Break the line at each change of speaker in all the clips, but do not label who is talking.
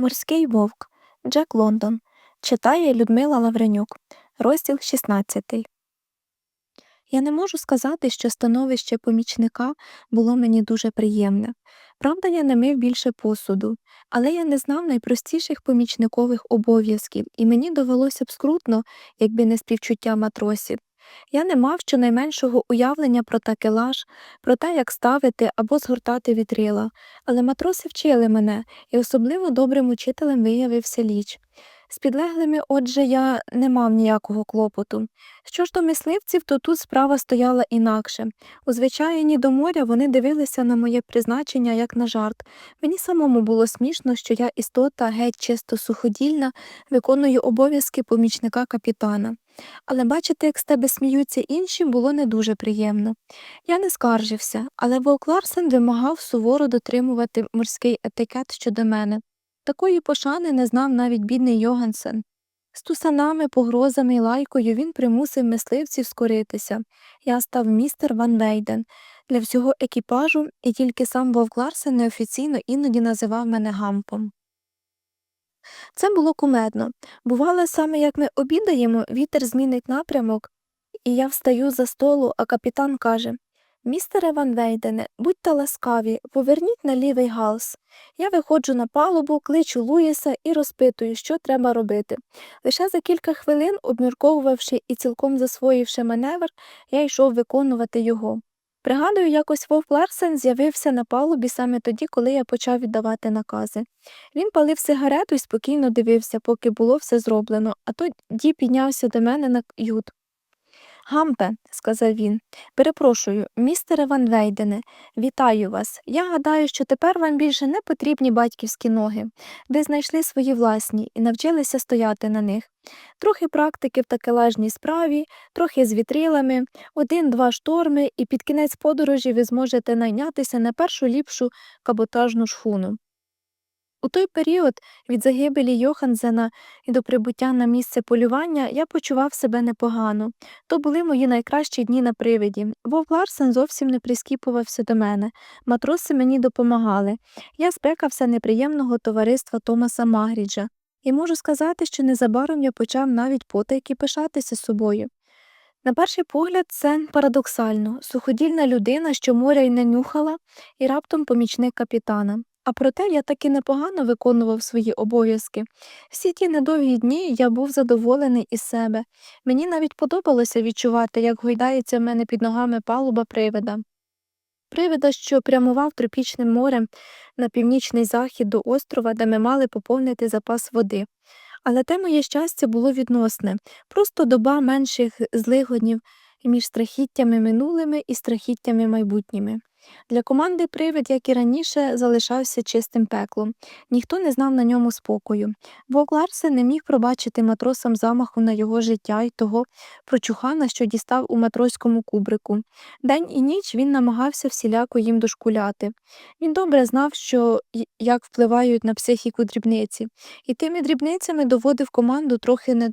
Морський вовк Джек Лондон читає Людмила Лавренюк, розділ 16. Я не можу сказати, що становище помічника було мені дуже приємне. Правда, я не мив більше посуду, але я не знав найпростіших помічникових обов'язків, і мені довелося б скрутно, якби не співчуття матросів. Я не мав щонайменшого уявлення про такелаж, про те, як ставити або згортати вітрила, але матроси вчили мене, і особливо добрим учителем виявився ліч. З підлеглими, отже, я не мав ніякого клопоту. Що ж до мисливців, то тут справа стояла інакше. У звичайні до моря вони дивилися на моє призначення як на жарт. Мені самому було смішно, що я істота геть чисто суходільна, виконую обов'язки помічника капітана. Але бачити, як з тебе сміються інші, було не дуже приємно. Я не скаржився, але Вовк Ларсен вимагав суворо дотримувати морський етикет щодо мене. Такої пошани не знав навіть бідний Йогансен. З тусанами, погрозами й лайкою він примусив мисливців скоритися. Я став містер Ван Вейден для всього екіпажу, і тільки сам Вовк Ларсен неофіційно іноді називав мене гампом. Це було кумедно. Бувало, саме як ми обідаємо, вітер змінить напрямок, і я встаю за столу, а капітан каже Містере Ван Вейдене, будьте ласкаві, поверніть на лівий галс. Я виходжу на палубу, кличу Луїса і розпитую, що треба робити. Лише за кілька хвилин, обмірковувавши і цілком засвоївши маневр, я йшов виконувати його. Пригадую, якось Вовк Ларсен з'явився на палубі саме тоді, коли я почав віддавати накази. Він палив сигарету і спокійно дивився, поки було все зроблено, а тоді піднявся до мене на ют. Гампе, сказав він, перепрошую, містере Ван Вейдене, вітаю вас. Я гадаю, що тепер вам більше не потрібні батьківські ноги. Ви знайшли свої власні і навчилися стояти на них. Трохи практики в такелажній справі, трохи з вітрилами, один-два шторми, і під кінець подорожі ви зможете найнятися на першу ліпшу каботажну шхуну. У той період від загибелі Йоханзена і до прибуття на місце полювання я почував себе непогано. То були мої найкращі дні на привиді. Вовк Ларсен зовсім не прискіпувався до мене. Матроси мені допомагали. Я спекався неприємного товариства Томаса Магріджа. І можу сказати, що незабаром я почав навіть потайки пишатися собою. На перший погляд, це парадоксально суходільна людина, що моря й не нюхала, і раптом помічник капітана. А проте я таки непогано виконував свої обов'язки. Всі ті недовгі дні я був задоволений із себе. Мені навіть подобалося відчувати, як гойдається в мене під ногами палуба привида. Привида, що прямував тропічним морем на північний захід до острова, де ми мали поповнити запас води. Але те моє щастя було відносне, просто доба менших злигоднів між страхіттями минулими і страхіттями майбутніми. Для команди привид, як і раніше, залишався чистим пеклом, ніхто не знав на ньому спокою. Вовк Ларсен не міг пробачити матросам замаху на його життя й того прочухана, що дістав у матроському кубрику. День і ніч він намагався всіляко їм дошкуляти. Він добре знав, що як впливають на психіку дрібниці, і тими дрібницями доводив команду трохи не.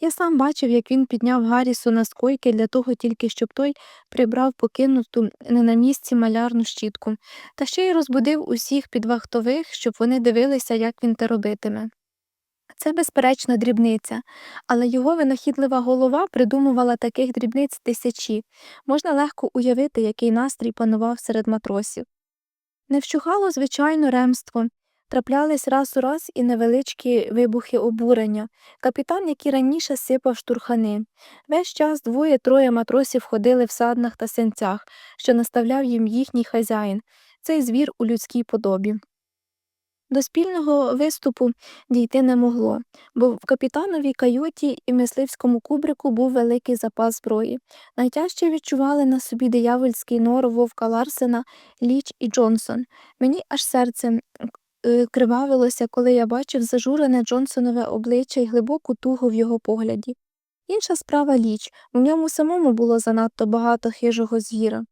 Я сам бачив, як він підняв Гаррісу на скойки для того тільки, щоб той прибрав покинуту ту не на місці малярну щітку, та ще й розбудив усіх підвахтових, щоб вони дивилися, як він те робитиме. Це, безперечно, дрібниця, але його винахідлива голова придумувала таких дрібниць тисячі. Можна легко уявити, який настрій панував серед матросів. Не вщухало, звичайно, ремство, Траплялись раз у раз і невеличкі вибухи обурення, капітан, який раніше сипав штурхани. Весь час двоє-троє матросів ходили в саднах та сенцях, що наставляв їм їхній хазяїн, цей звір у людській подобі. До спільного виступу дійти не могло, бо в капітановій каюті і мисливському кубрику був великий запас зброї. Найтяжче відчували на собі диявольський нор вовка Ларсена, Ліч і Джонсон. Мені аж серце кривавилося, коли я бачив зажурене Джонсонове обличчя й глибоку тугу в його погляді. Інша справа ліч, в ньому самому було занадто багато хижого звіра.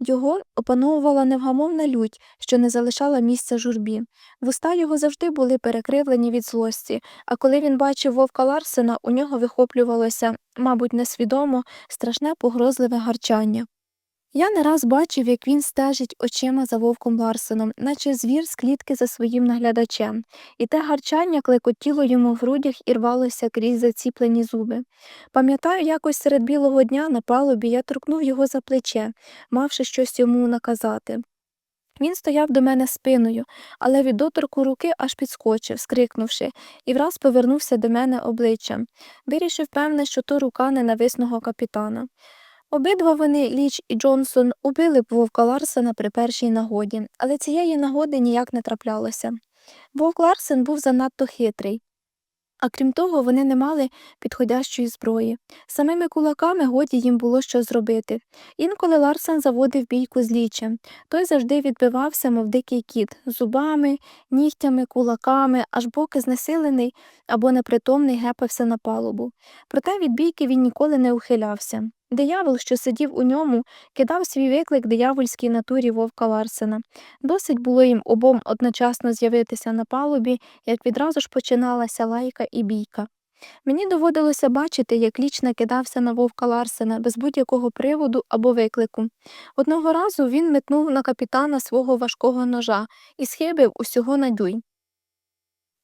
Його опановувала невгамовна лють, що не залишала місця журбі. Вуста його завжди були перекривлені від злості, а коли він бачив вовка Ларсена, у нього вихоплювалося, мабуть, несвідомо, страшне погрозливе гарчання. Я не раз бачив, як він стежить очима за вовком Ларсеном, наче звір з клітки за своїм наглядачем, і те гарчання клекотіло йому в грудях і рвалося крізь заціплені зуби. Пам'ятаю, якось серед білого дня на палубі я торкнув його за плече, мавши щось йому наказати. Він стояв до мене спиною, але від доторку руки аж підскочив, скрикнувши, і враз повернувся до мене обличчям. Вирішив, певне, що то рука ненависного капітана. Обидва вони, Ліч і Джонсон, убили б вовка Ларсена при першій нагоді, але цієї нагоди ніяк не траплялося. Вовк Ларсен був занадто хитрий. А крім того, вони не мали підходящої зброї. Самими кулаками годі їм було що зробити. Інколи Ларсен заводив бійку з лічем. Той завжди відбивався, мов дикий кіт, зубами, нігтями, кулаками, аж поки знесилений або непритомний гепався на палубу. Проте від бійки він ніколи не ухилявся. Диявол, що сидів у ньому, кидав свій виклик диявольській натурі вовка Ларсена. Досить було їм обом одночасно з'явитися на палубі, як відразу ж починалася лайка і бійка. Мені доводилося бачити, як ліч накидався на вовка Ларсена без будь-якого приводу або виклику. Одного разу він метнув на капітана свого важкого ножа і схибив усього на дюйм.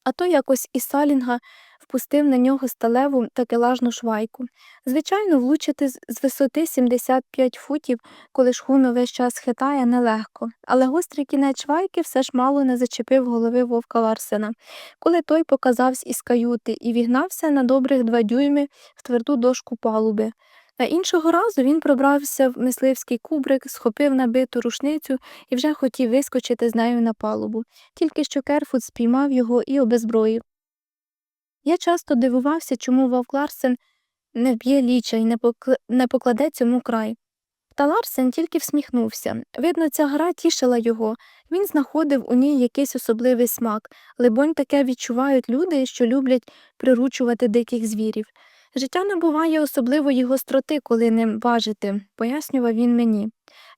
А то якось із Салінга впустив на нього сталеву такелажну швайку. Звичайно, влучити з висоти 75 футів, коли шхуну весь час хитає, нелегко, але гострий кінець швайки все ж мало не зачепив голови вовка Ларсена, коли той показався із каюти і вігнався на добрих два дюйми в тверду дошку палуби. А іншого разу він пробрався в мисливський кубрик, схопив набиту рушницю і вже хотів вискочити з нею на палубу, тільки що Керфуд спіймав його і обезброїв. Я часто дивувався, чому Вовк Ларсен не вб'є ліча і не, покл... не покладе цьому край. Та Ларсен тільки всміхнувся. Видно, ця гра тішила його. Він знаходив у ній якийсь особливий смак. Либонь, таке відчувають люди, що люблять приручувати диких звірів. Життя не буває особливої гостроти, коли ним важити, пояснював він мені.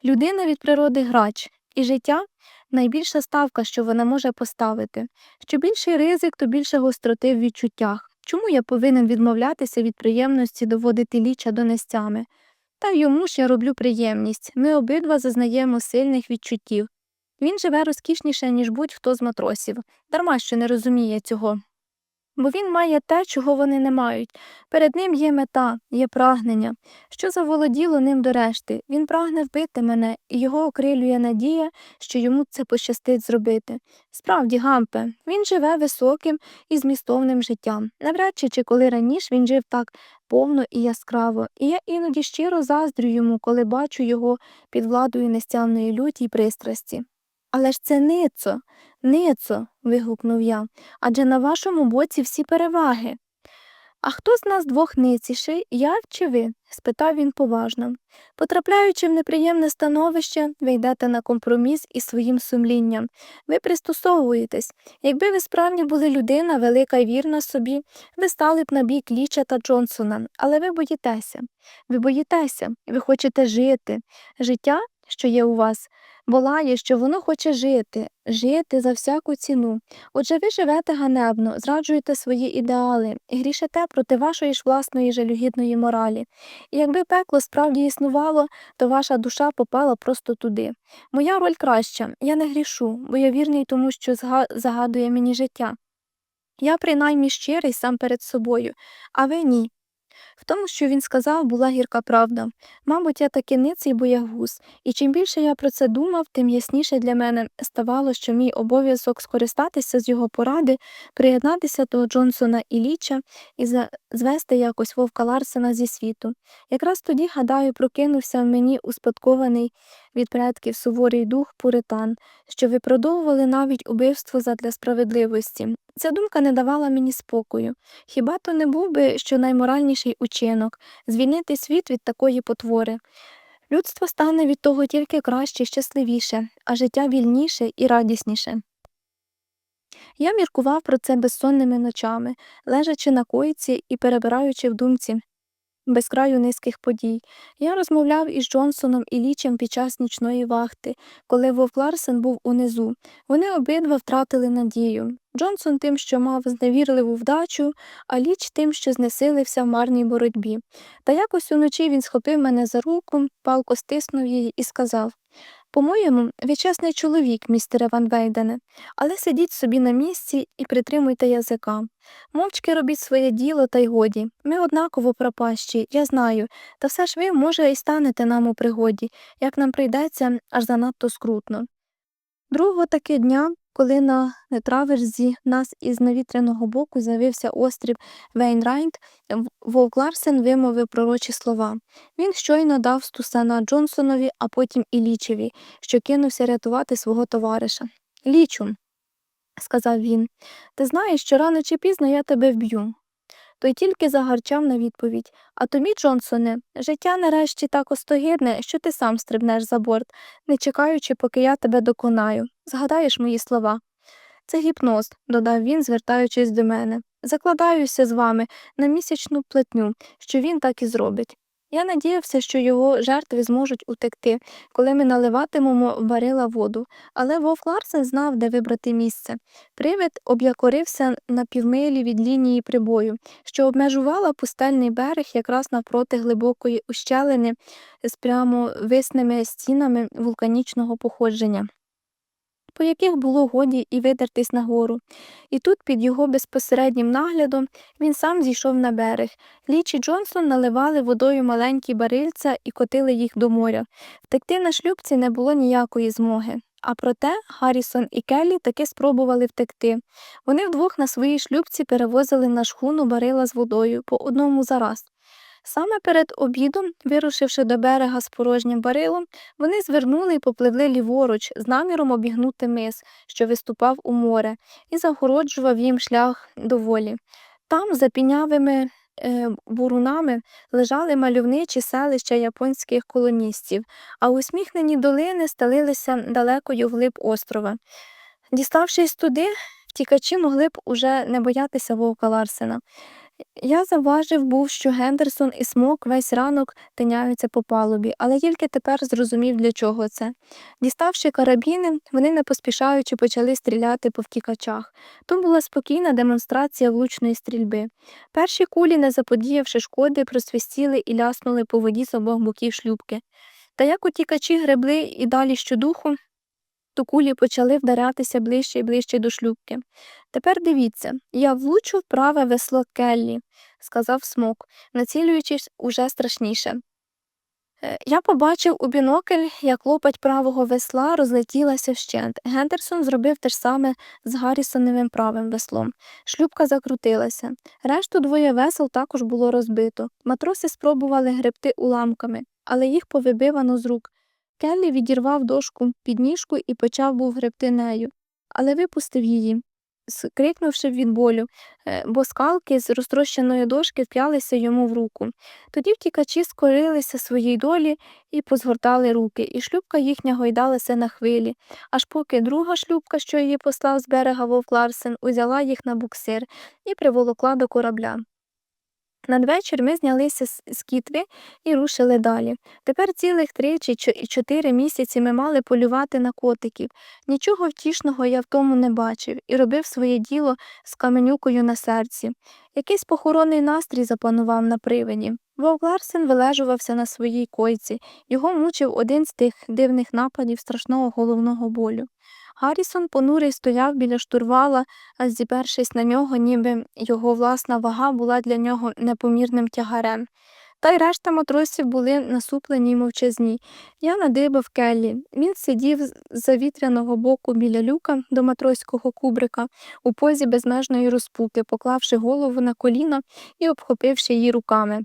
Людина від природи грач, і життя найбільша ставка, що вона може поставити. Що більший ризик, то більше гостроти в відчуттях. Чому я повинен відмовлятися від приємності доводити ліча до нестями? Та йому ж я роблю приємність. Ми обидва зазнаємо сильних відчуттів. Він живе розкішніше, ніж будь-хто з матросів, дарма що не розуміє цього. Бо він має те, чого вони не мають. Перед ним є мета, є прагнення, що заволоділо ним до решти. Він прагне вбити мене, і його окрилює надія, що йому це пощастить зробити. Справді, Гампе, він живе високим і змістовним життям. Навряд чи чи коли раніше він жив так повно і яскраво, і я іноді щиро заздрю йому, коли бачу його під владою нестямної люті й пристрасті. Але ж це ницо, ницо. вигукнув я, адже на вашому боці всі переваги. А хто з нас двох ниціший, я чи ви? спитав він поважно. Потрапляючи в неприємне становище, ви йдете на компроміс із своїм сумлінням. Ви пристосовуєтесь. Якби ви справді були людина, велика й вірна собі, ви стали б на бік Ліча та Джонсона, але ви боїтеся. Ви боїтеся, ви хочете жити. Життя, що є у вас, волає, що воно хоче жити, жити за всяку ціну. Отже, ви живете ганебно, зраджуєте свої ідеали грішите проти вашої ж власної жалюгідної моралі. І якби пекло справді існувало, то ваша душа попала просто туди. Моя роль краща, я не грішу, бо я вірний тому, що загадує мені життя. Я принаймні щирий сам перед собою, а ви ні. В тому, що він сказав, була гірка правда. Мабуть, я таки ниций боягуз, і чим більше я про це думав, тим ясніше для мене ставало, що мій обов'язок скористатися з його поради, приєднатися до Джонсона і Ліча і звести якось вовка Ларсена зі світу. Якраз тоді, гадаю, прокинувся в мені успадкований від предків суворий дух пуритан, що виправдовували навіть убивство задля справедливості. Ця думка не давала мені спокою. Хіба то не був би що найморальніший учинок звільнити світ від такої потвори? Людство стане від того тільки краще і щасливіше, а життя вільніше і радісніше. Я міркував про це безсонними ночами, лежачи на койці і перебираючи в думці безкраю низьких подій. Я розмовляв із Джонсоном і Лічем під час нічної вахти, коли Вовк Ларсен був унизу. Вони обидва втратили надію. Джонсон тим, що мав зневірливу вдачу, а ліч тим, що знесилився в марній боротьбі. Та якось уночі він схопив мене за руку, палко стиснув її і сказав по-моєму, ви чесний чоловік, містере Ван Вейдене, але сидіть собі на місці і притримуйте язика. Мовчки робіть своє діло та й годі. Ми однаково пропащі, я знаю, та все ж ви, може, і станете нам у пригоді, як нам прийдеться аж занадто скрутно. Другого таки дня, коли на траверзі нас із навітряного боку з'явився острів Вейнрайт, Вовк Ларсен вимовив пророчі слова. Він щойно дав стусана Джонсонові, а потім і Лічеві, що кинувся рятувати свого товариша. Лічу, сказав він, ти знаєш, що рано чи пізно я тебе вб'ю. Той тільки загарчав на відповідь А тобі, Джонсоне, життя нарешті так остогидне, що ти сам стрибнеш за борт, не чекаючи, поки я тебе доконаю. Згадаєш мої слова. Це гіпноз, додав він, звертаючись до мене. Закладаюся з вами на місячну платню, що він так і зробить. Я надіявся, що його жертви зможуть утекти, коли ми наливатимемо в барила воду, але Вовк Ларсен знав, де вибрати місце. Привид об'якорився на півмилі від лінії прибою, що обмежувала пустельний берег якраз навпроти глибокої ущелини з прямо висними стінами вулканічного походження по яких було годі і видертись нагору. І тут, під його безпосереднім наглядом, він сам зійшов на берег. Ліч і Джонсон наливали водою маленькі барильця і котили їх до моря. Втекти на шлюбці не було ніякої змоги. А проте Гаррісон і Келлі таки спробували втекти. Вони вдвох на своїй шлюбці перевозили на шхуну барила з водою по одному за раз. Саме перед обідом, вирушивши до берега з порожнім барилом, вони звернули і попливли ліворуч з наміром обігнути мис, що виступав у море, і загороджував їм шлях до волі. Там, за пінявими е, бурунами, лежали мальовничі селища японських колоністів, а усміхнені долини стелилися далекою вглиб острова. Діставшись туди, втікачі могли б уже не боятися вовка Ларсена. Я завважив був, що Гендерсон і Смок весь ранок тиняються по палубі, але тільки тепер зрозумів, для чого це. Діставши карабіни, вони не поспішаючи почали стріляти по втікачах. То була спокійна демонстрація влучної стрільби. Перші кулі, не заподіявши шкоди, просвистіли і ляснули по воді з обох боків шлюбки. Та як утікачі гребли і далі щодуху, то кулі почали вдарятися ближче і ближче до шлюбки. Тепер дивіться, я влучу в праве весло Келлі, сказав смок, націлюючись уже страшніше. Е, Я побачив у бінокль, як лопать правого весла розлетілася вщент. Гендерсон зробив те ж саме з Гаррісоновим правим веслом. Шлюбка закрутилася. Решту двоє весел також було розбито. Матроси спробували гребти уламками, але їх повибивано з рук. Келлі відірвав дошку під ніжку і почав був гребти нею, але випустив її, скрикнувши від болю, е, бо скалки з розтрощеної дошки вп'ялися йому в руку. Тоді втікачі скорилися своїй долі і позгортали руки, і шлюбка їхня гойдалася на хвилі, аж поки друга шлюбка, що її послав з берега Вовк Ларсен, узяла їх на буксир і приволокла до корабля. Надвечір ми знялися з кітви і рушили далі. Тепер цілих три чи чотири місяці ми мали полювати на котиків. Нічого втішного я в тому не бачив і робив своє діло з каменюкою на серці. Якийсь похоронний настрій запанував на привині. Вовк Ларсен вилежувався на своїй койці. Його мучив один з тих дивних нападів страшного головного болю. Гаррісон понурий стояв біля штурвала, зіпершись на нього, ніби його власна вага була для нього непомірним тягарем. Та й решта матросів були насуплені й мовчазні. Я надибав Келлі. Він сидів з завітряного боку біля люка до матроського кубрика у позі безмежної розпуки, поклавши голову на коліна і обхопивши її руками.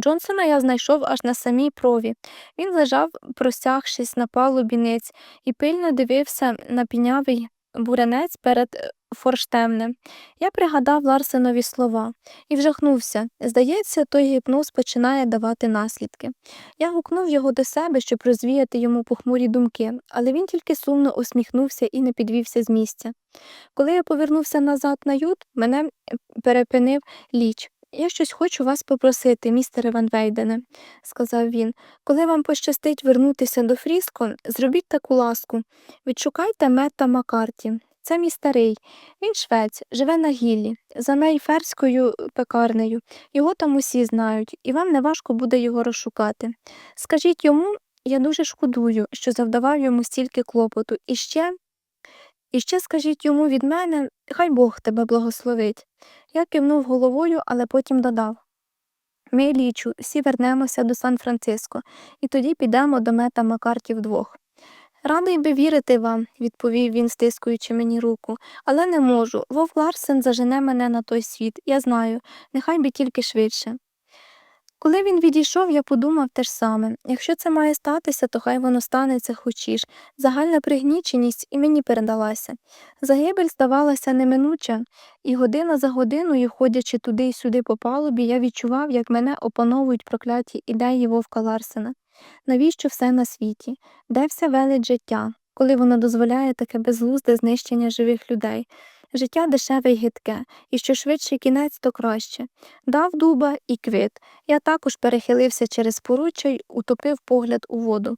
Джонсона я знайшов аж на самій прові. Він лежав, простягшись на палубі ниць, і пильно дивився на пінявий бурянець перед е, форштемнем. Я пригадав Ларсенові слова і вжахнувся. Здається, той гіпноз починає давати наслідки. Я гукнув його до себе, щоб розвіяти йому похмурі думки, але він тільки сумно усміхнувся і не підвівся з місця. Коли я повернувся назад на ют, мене перепинив ліч. Я щось хочу вас попросити, містере Ван Вейдене, сказав він. Коли вам пощастить вернутися до Фріско, зробіть таку ласку. Відшукайте Метта Маккарті. Це мій старий. Він швець, живе на гіллі, за мейферською пекарнею. Його там усі знають, і вам неважко буде його розшукати. Скажіть йому, я дуже шкодую, що завдавав йому стільки клопоту. І ще, і ще скажіть йому від мене, хай Бог тебе благословить. Я кивнув головою, але потім додав. Ми, лічу, всі вернемося до Сан-Франциско, і тоді підемо до мета Макарті вдвох. Радий би вірити вам, відповів він, стискуючи мені руку, але не можу. Вовк Ларсен зажене мене на той світ, я знаю, нехай би тільки швидше. Коли він відійшов, я подумав те ж саме якщо це має статися, то хай воно станеться хочіш. Загальна пригніченість і мені передалася. Загибель здавалася неминуча, і година за годиною, ходячи туди й сюди по палубі, я відчував, як мене опановують прокляті ідеї вовка Ларсена. Навіщо все на світі? Де вся велич життя, коли воно дозволяє таке безглузде знищення живих людей? Життя дешеве й гидке, і що швидше кінець, то краще. Дав дуба і квит. Я також перехилився через поруччя й утопив погляд у воду.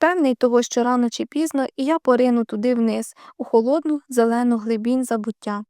Певний того, що рано чи пізно, і я порину туди вниз, у холодну зелену глибінь забуття.